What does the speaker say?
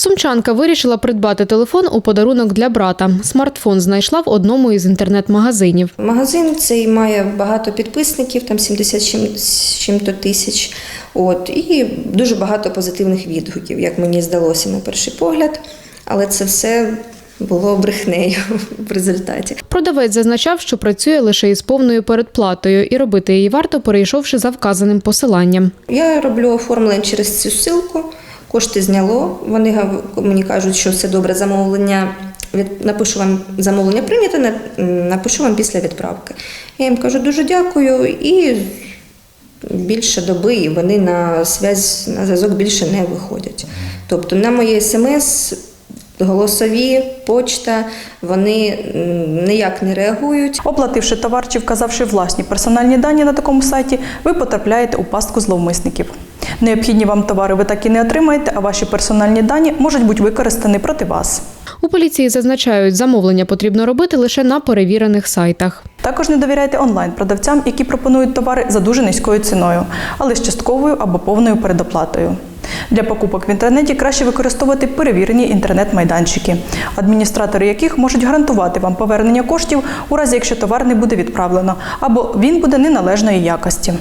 Сумчанка вирішила придбати телефон у подарунок для брата. Смартфон знайшла в одному із інтернет-магазинів. Магазин цей має багато підписників, там 70 чим- з чим-то тисяч. От, і дуже багато позитивних відгуків, як мені здалося на перший погляд. Але це все було брехнею в результаті. Продавець зазначав, що працює лише із повною передплатою, і робити її варто, перейшовши за вказаним посиланням. Я роблю оформлення через цю ссылку, кошти зняло. Вони мені кажуть, що все добре, замовлення. Напишу вам замовлення прийнято, на- напишу вам після відправки. Я їм кажу дуже дякую і більше доби, і вони на зв'язь, на зв'язок більше не виходять. Тобто на мої смс, голосові, почта, вони ніяк не реагують. Оплативши товар чи вказавши власні персональні дані на такому сайті, ви потрапляєте у пастку зловмисників. Необхідні вам товари ви так і не отримаєте, а ваші персональні дані можуть бути використані проти вас. У поліції зазначають, замовлення потрібно робити лише на перевірених сайтах. Також не довіряйте онлайн-продавцям, які пропонують товари за дуже низькою ціною, але з частковою або повною передоплатою. Для покупок в інтернеті краще використовувати перевірені інтернет-майданчики, адміністратори яких можуть гарантувати вам повернення коштів у разі, якщо товар не буде відправлено або він буде неналежної якості.